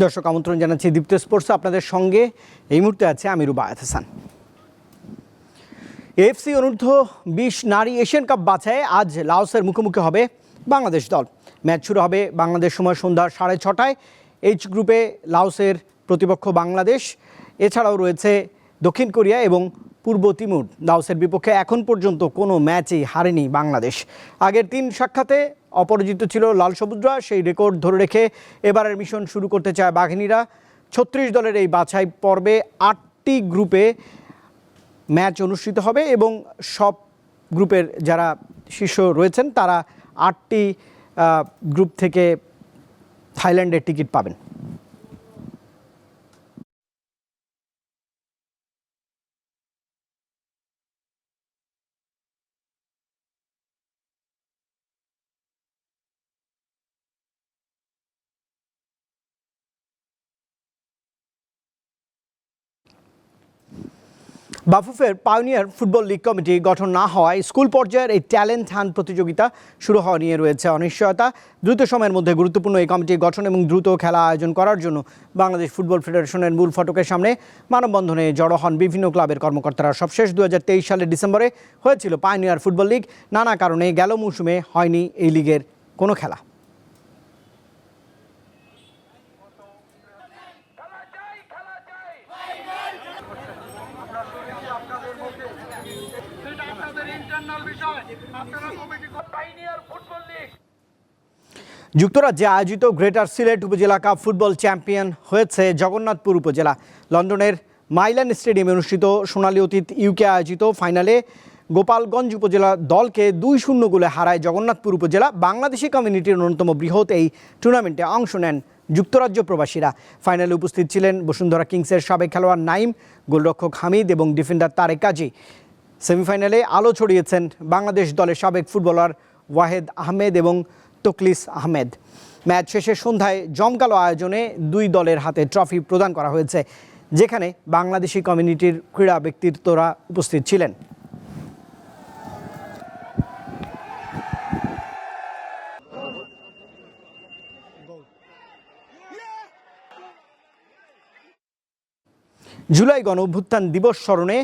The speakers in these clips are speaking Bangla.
দর্শক আমন্ত্রণ জানাচ্ছি দীপ্ত স্পোর্টস। আপনাদের সঙ্গে এই মুহূর্তে আছে আমি রুবায়ত হাসান। এফসি অনূর্ধ্ব বিশ নারী এশিয়ান কাপ বাছায় আজ লাওসের মুখোমুখি হবে বাংলাদেশ দল। ম্যাচ শুরু হবে বাংলাদেশ সময় সন্ধ্যা সাড়ে ছটায়। এইচ গ্রুপে লাওসের প্রতিপক্ষ বাংলাদেশ। এছাড়াও রয়েছে দক্ষিণ কোরিয়া এবং পূর্ব তিমুর। লাওসের বিপক্ষে এখন পর্যন্ত কোনো ম্যাচই হারেনি বাংলাদেশ। আগের তিন সাক্ষাতে অপরাজিত ছিল লাল সবুজরা, সেই রেকর্ড ধরে রেখে এবারের মিশন শুরু করতে চায় বাঘিনীরা। ছত্রিশ দলের এই বাছাই পর্বে আটটি গ্রুপে ম্যাচ অনুষ্ঠিত হবে এবং সব গ্রুপের যারা শীর্ষ রয়েছেন, তারা আটটি গ্রুপ থেকে থাইল্যান্ডের টিকিট পাবেন। বাফুফের পাইওনিয়ার ফুটবল লিগ কমিটি গঠন না হওয়ায় স্কুল পর্যায়ের এই ট্যালেন্ট হান প্রতিযোগিতা শুরু হওয়া নিয়ে রয়েছে অনিশ্চয়তা। দ্রুত সময়ের মধ্যে গুরুত্বপূর্ণ এই কমিটি গঠন এবং দ্রুত খেলা আয়োজন করার জন্য বাংলাদেশ ফুটবল ফেডারেশনের মূল ফটকের সামনে মানববন্ধনে জড়ো হন বিভিন্ন ক্লাবের কর্মকর্তারা। সবশেষ দু হাজার তেইশ সালের ডিসেম্বরে হয়েছিল পাইওনিয়ার ফুটবল লিগ। নানা কারণে গেল মৌসুমে হয়নি এই লিগের কোনো খেলা চাই খেলা চাই সেটা আপনাদের ইন্টারনাল বিষয় আপনারা কমিটি পাইনিয়ার ফুটবল লিগ যুক্তরাজ্যে আয়োজিত গ্রেটার সিলেট উপজেলা কাপ ফুটবল চ্যাম্পিয়ন হয়েছে জগন্নাথপুর উপজেলা। লন্ডনের মাইলান স্টেডিয়ামে অনুষ্ঠিত সোনালী অতীত ইউকে আয়োজিত ফাইনালে গোপালগঞ্জ উপজেলা দলকে দুই শূন্য গোলে হারায় জগন্নাথপুর উপজেলা। বাংলাদেশি কমিউনিটির অন্যতম বৃহৎ এই টুর্নামেন্টে অংশ নেন যুক্তরাজ্য প্রবাসীরা। ফাইনালে উপস্থিত ছিলেন বসুন্ধরা কিংসের সাবেক খেলোয়াড় নাইম, গোলরক্ষক হামিদ এবং ডিফেন্ডার তারেক কাজী। সেমিফাইনালে আলো ছড়িয়েছেন বাংলাদেশ দলের সাবেক ফুটবলার ওয়াহেদ আহমেদ এবং তকলিস আহমেদ। ম্যাচ শেষে সন্ধ্যায় জমকালো আয়োজনে দুই দলের হাতে ট্রফি প্রদান করা হয়েছে, যেখানে বাংলাদেশি কমিউনিটির ক্রীড়া ব্যক্তিত্বরা উপস্থিত ছিলেন। জুলাই গণ অভ্যুত্থান দিবস স্মরণে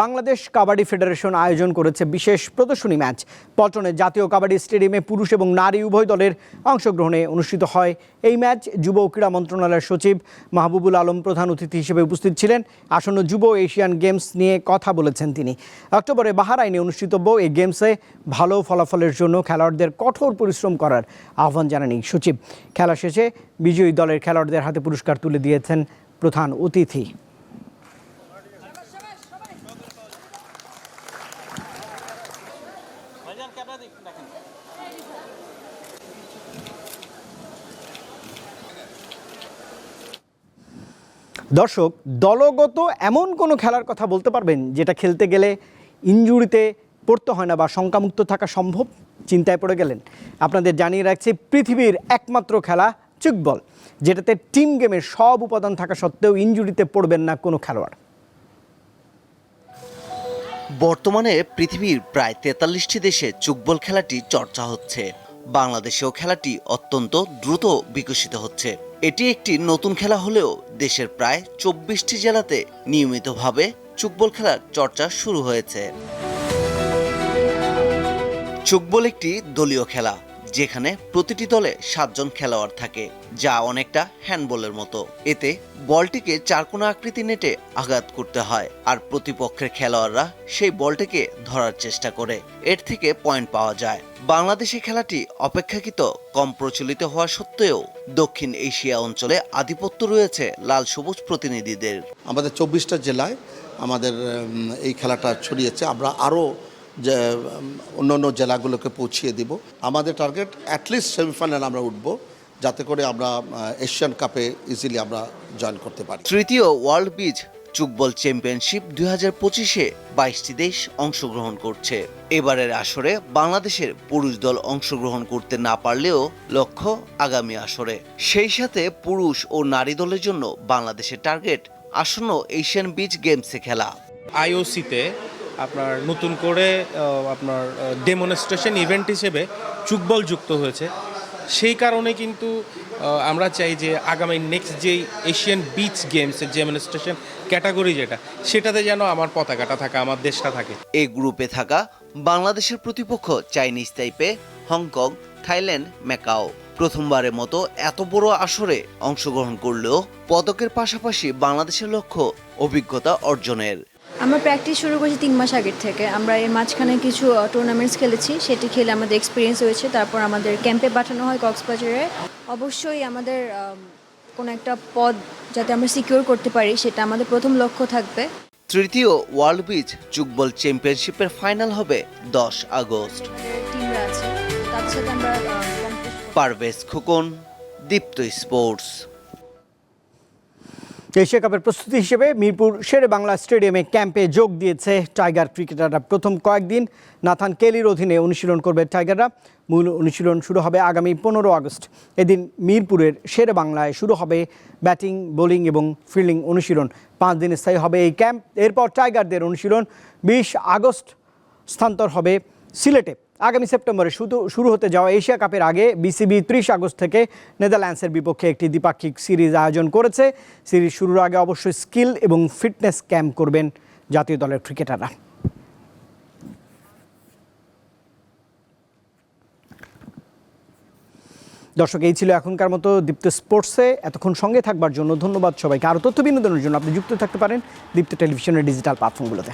বাংলাদেশ কাবাডি ফেডারেশন আয়োজন করেছে বিশেষ প্রদর্শনী ম্যাচ। পল্টনে জাতীয় কাবাডি স্টেডিয়ামে পুরুষ এবং নারী উভয় দলের অংশগ্রহণে অনুষ্ঠিত হয়। এই ম্যাচ যুব ও ক্রীড়া মন্ত্রণালয়ের সচিব মাহবুবুল আলম প্রধান অতিথি হিসেবে উপস্থিত ছিলেন। আসন্ন যুব এশিয়ান গেমস নিয়ে কথা বলেছেন তিনি। অক্টোবরে বাহারাইনে অনুষ্ঠিতব্য এই গেমসে ভালো ফলাফলের জন্য খেলোয়াড়দের কঠোর পরিশ্রম করার আহ্বান জানান এই সচিব। খেলা শেষে বিজয়ী দলের খেলোয়াড়দের হাতে পুরস্কার তুলে দিয়েছেন প্রধান অতিথি। দর্শক, দলগত এমন কোনো খেলার কথা বলতে পারবেন যেটা খেলতে গেলে ইনজুরিতে পড়তে হয় না বা শঙ্কামুক্ত থাকা সম্ভব চিন্তায় পড়ে গেলেন। আপনাদের জানিয়ে রাখছি, পৃথিবীর একমাত্র খেলা চুকবল, যেটাতে টিম গেমের সব উপাদান থাকা সত্ত্বেও ইনজুরিতে পড়বেন না কোনো খেলোয়াড়। বর্তমানে পৃথিবীর প্রায় তেতাল্লিশটি দেশে চুকবল খেলাটি চর্চা হচ্ছে। বাংলাদেশেও খেলাটি অত্যন্ত দ্রুত বিকশিত হচ্ছে। এটি একটি নতুন খেলা হলেও দেশের প্রায় চব্বিশটি জেলাতে নিয়মিতভাবে চুকবল খেলার চর্চা শুরু হয়েছে। চুকবল একটি দলীয় খেলা। যেখানে প্রতিটি দলে সাতজন খেলোয়াড় থাকে, যা অনেকটা হ্যান্ডবলের মতো। এতে বলটিকে চারকোনা আকৃতি নেটে আঘাত করতে হয়, আর প্রতিপক্ষের খেলোয়াড়রা সেই বলটিকে ধরার চেষ্টা করে। এর থেকে পয়েন্ট পাওয়া যায়। বাংলাদেশে খেলাটি অপেক্ষাকৃত কম প্রচলিত হওয়া সত্ত্বেও দক্ষিণ এশিয়া অঞ্চলে আধিপত্য রয়েছে লাল সবুজ প্রতিনিধিদের। আমাদের চব্বিশটা জেলায় আমাদের এই খেলাটা ছড়িয়েছে। আমরা আরও যে অন্য অন্য জেলাগুলোকে পৌঁছিয়ে দিব। আমাদের টার্গেট অ্যাটলিস্ট সেমিফাইনাল আমরা উঠব যাতে করে আমরা এশিয়ান কাপে ইজিলি আমরা জয়েন করতে পারি। তৃতীয় ওয়ার্ল্ড বিচ চুকবল চ্যাম্পিয়নশিপ দুই হাজার পঁচিশে বাইশটি দেশ অংশগ্রহণ করছে। এবারের আসরে বাংলাদেশের পুরুষ দল অংশগ্রহণ করতে না পারলেও লক্ষ্য আগামী আসরে। সেই সাথে পুরুষ ও নারী দলের জন্য বাংলাদেশের টার্গেট আসন্ন এশিয়ান বিচ গেমসে খেলা। আইওসিতে আপনার নতুন করে আপনার ডেমনস্ট্রেশন ইভেন্ট হিসেবে চুকবল যুক্ত হয়েছে। সেই কারণে কিন্তু আমরা চাই যে আগামী নেক্সট যে এশিয়ান বিচ গেমসের যে অ্যাডমিনিস্ট্রেশন ক্যাটাগরি যেটা, সেটাতে যেন আমার পতাকাটা থাকে, আমার দেশটা থাকে। এই গ্রুপে থাকা বাংলাদেশের প্রতিপক্ষ Chinese Taipei Hong Kong, Thailand, Macau. প্রথমবারের মতো এত বড় আসরে অংশগ্রহণ করলেও পদকের পাশাপাশি বাংলাদেশের লক্ষ্য অভিজ্ঞতা অর্জনের। আমরা প্র্যাকটিস শুরু করেছি তিন মাস আগের থেকে। আমরা এর মাঝখানে কিছু টুর্নামেন্টস খেলেছি সেটি খেলে আমাদের এক্সপিরিয়েন্স হয়েছে। তারপর আমাদের ক্যাম্পে পাঠানো হয় কক্সবাজারে। অবশ্যই আমাদের আম, কোনো একটা পদ যাতে আমরা সিকিউর করতে পারি সেটা আমাদের প্রথম লক্ষ্য থাকবে। তৃতীয় ওয়ার্ল্ড বিচ যুগবল চ্যাম্পিয়নশিপের ফাইনাল হবে দশ August. Parvez Khokon Deepto sports Asia কাপের প্রস্তুতি হিসেবে মিরপুর শেরে বাংলা স্টেডিয়ামে ক্যাম্পে যোগ দিয়েছে টাইগার ক্রিকেটাররা। প্রথম কয়েকদিন নাথান কেলির অধীনে অনুশীলন করবে টাইগাররা। মূল অনুশীলন শুরু হবে আগামী পনেরো আগস্ট। এদিন মিরপুরের শেরে বাংলায় শুরু হবে ব্যাটিং, বোলিং এবং ফিল্ডিং অনুশীলন। পাঁচ দিন স্থায়ী হবে এই ক্যাম্প। এরপর টাইগারদের অনুশীলন। বিশ আগস্ট স্থানান্তর হবে সিলেটে। আগামী সেপ্টেম্বরে শুধু শুরু হতে যাওয়া এশিয়া কাপের আগে বিসিবি ত্রিশ আগস্ট থেকে নেদারল্যান্ডসের বিপক্ষে একটি দ্বিপাক্ষিক সিরিজ আয়োজন করেছে। সিরিজ শুরুর আগে অবশ্যই স্কিল এবং ফিটনেস ক্যাম্প করবেন জাতীয় দলের ক্রিকেটাররা। দর্শক, এই ছিল এখনকার মতো দীপ্ত স্পোর্টসে। এতক্ষণ সঙ্গে থাকবার জন্য ধন্যবাদ সবাইকে। আরও তথ্য বিনোদনের জন্য আপনি যুক্ত থাকতে পারেন দীপ্ত টেলিভিশনের ডিজিটাল প্ল্যাটফর্মগুলোতে।